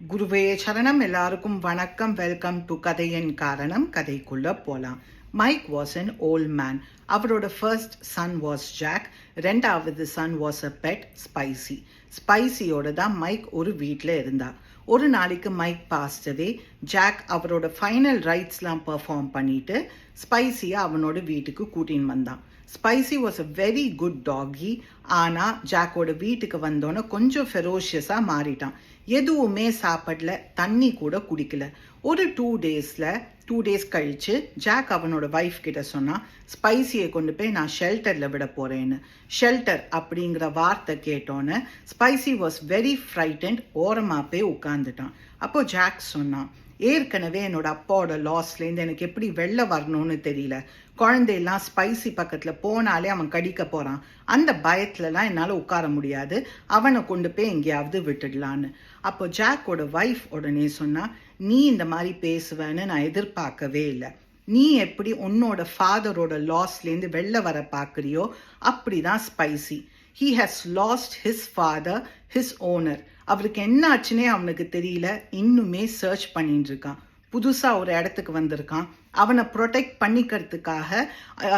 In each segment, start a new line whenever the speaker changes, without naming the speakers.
குருவே சரணம். எல்லாருக்கும் வணக்கம். வெல்கம் டு கதையின் காரணம். கதைக்குள்ள போலாம். Mike was an old man அவரோட ஃபர்ஸ்ட் சன் வாஸ் ஜாக் ரெண்டாவது son was a pet Spicy ஸ்பைசியோட தான் மைக் ஒரு வீட்டில் இருந்தா ஒரு நாளைக்கு மைக் பாஸ்டவே ஜாக் அவரோட ஃபைனல் ரைட்ஸ்லாம் பெர்ஃபார்ம் பண்ணிட்டு ஸ்பைசியை அவனோட வீட்டுக்கு கூட்டின்னு வந்தான். Spicy was a very good doggy ஆனால் ஜாக்கோட வீட்டுக்கு வந்தோன்னே கொஞ்சம் ஃபெரோஷியஸாக மாறிட்டான். எதுவுமே சாப்பிடல தண்ணி கூட குடிக்கல. ஒரு டூ டேஸில் டூ டேஸ் கழித்து ஜாக் அவனோட ஒய்ஃப் கிட்ட சொன்னான் ஸ்பைசியை கொண்டு போய் நான் ஷெல்டரில் விட போகிறேன்னு ஷெல்டர் அப்படிங்கிற வார்த்தை கேட்டோன்னே ஸ்பைசி வாஸ் வெரி ஃப்ரைட்டன்ட் ஓரமாக போய் உட்காந்துட்டான் அப்போ ஜாக் சொன்னான் ஏற்கனவே என்னோட அப்பாவோட லாஸ்லேருந்து எனக்கு எப்படி வெளில வரணும்னு தெரியல. குழந்தையெல்லாம் ஸ்பைசி பக்கத்தில் போனாலே அவன் கடிக்க போகிறான் அந்த பயத்துலலாம் என்னால் உட்கார முடியாது. அவனை கொண்டு போய் எங்கேயாவது விட்டுடலான்னு. அப்போ ஜாக்கோட ஒய்ஃப் உடனே சொன்னா நீ இந்த மாதிரி பேசுவேன்னு நான் எதிர்பார்க்கவே இல்லை. நீ எப்படி உன்னோட ஃபாதரோட லாஸ்லேருந்து வெளில வர பார்க்குறியோ அப்படி தான் Spicy he has lost his father his owner அவருக்கு என்ன ஆச்சுன்னே அவனுக்கு தெரியல. இன்னுமே சர்ச் பண்ணிட்டு இருக்கான். புதுசாக ஒரு இடத்துக்கு வந்திருக்கான். அவனை protect பண்ணிக்கிறதுக்காக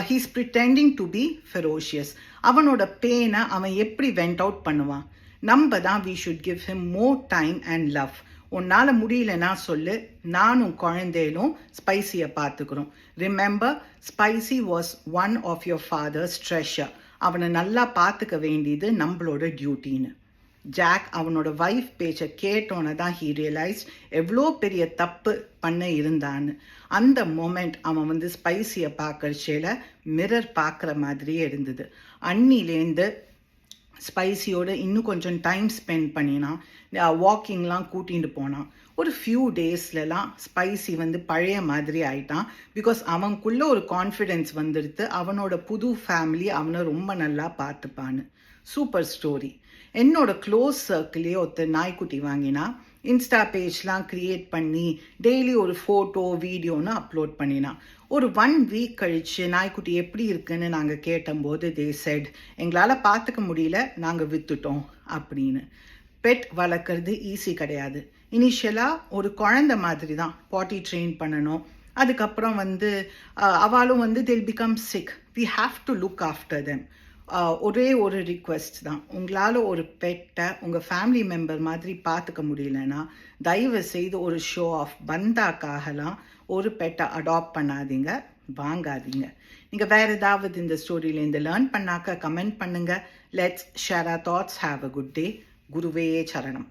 he's pretending to be ferocious அவனோட பெயினை அவன் எப்படி வெண்ட் அவுட் பண்ணுவான்? நம்ம தான் we should give him more time and love உன்னால் முடியலன்னா சொல்லு. நானும் குழந்தையிலும் ஸ்பைசியை பார்த்துக்கிறோம். Remember Spicy was one of your father's treasure அவனை நல்லா பார்த்துக்க வேண்டியது நம்மளோட டியூட்டின்னு ஜாக் அவனோட ஒய்ஃப் பேச்சை கேட்டோன்னே தான் ஹீ ரியலைஸ் எவ்வளோ பெரிய தப்பு பண்ண இருந்தான்னு. அந்த மொமெண்ட் அவன் வந்து ஸ்பைசியை பார்க்கறச்சேல மிரர் பார்க்குற மாதிரியே இருந்தது. அன்னிலேருந்து ஸ்பைசியோட இன்னும் கொஞ்சம் டைம் ஸ்பெண்ட் பண்ணினான். வாக்கிங்லாம் கூட்டிகிட்டு போனான். ஒரு ஃபியூ டேஸ்லலாம் ஸ்பைசி வந்து பழைய மாதிரி ஆயிட்டான். பிகாஸ் அவனுக்குள்ளே ஒரு கான்ஃபிடென்ஸ் வந்துடுத்து அவனோட புது ஃபேமிலி அவனை ரொம்ப நல்லா பார்த்துப்பான்னு. சூப்பர் ஸ்டோரி என்னோட க்ளோஸ் சர்க்கிளே ஒருத்தர் நாய்க்குட்டி வாங்கினா இன்ஸ்டா பேஜ்லாம் க்ரியேட் பண்ணி டெய்லி ஒரு ஃபோட்டோ வீடியோன்னு அப்லோட் பண்ணினான். ஒரு ஒன் வீக் கழிச்சு நாய்க்குட்டி எப்படி இருக்குன்னு நாங்கள் கேட்டம்போது தே செட் எங்களால் பார்த்துக்க முடியல நாங்கள் விற்றுட்டோம் அப்படின்னு. பெட் வளர்க்குறது ஈஸி கிடையாது. இனிஷியலாக ஒரு குழந்த மாதிரி தான் பாட்டி ட்ரெயின் பண்ணணும். அதுக்கப்புறம் வந்து அவளும் வந்து till become sick we have to look after them ஒரே ஒரு ரிக்வெஸ்ட் தான். உங்களால் ஒரு பெட்டை உங்கள் ஃபேமிலி மெம்பர் மாதிரி பார்த்துக்க முடியலன்னா தயவு செய்து ஒரு ஷோ ஆஃப் பந்தாக்காகலாம் ஒரு பெட்டை அடாப்ட் பண்ணாதீங்க. வாங்காதீங்க. நீங்கள் வேறு ஏதாவது இந்த ஸ்டோரியிலேருந்து லேர்ன் பண்ணாக்க கமெண்ட் பண்ணுங்கள் let's share our thoughts have a good day குருவே சரணம்.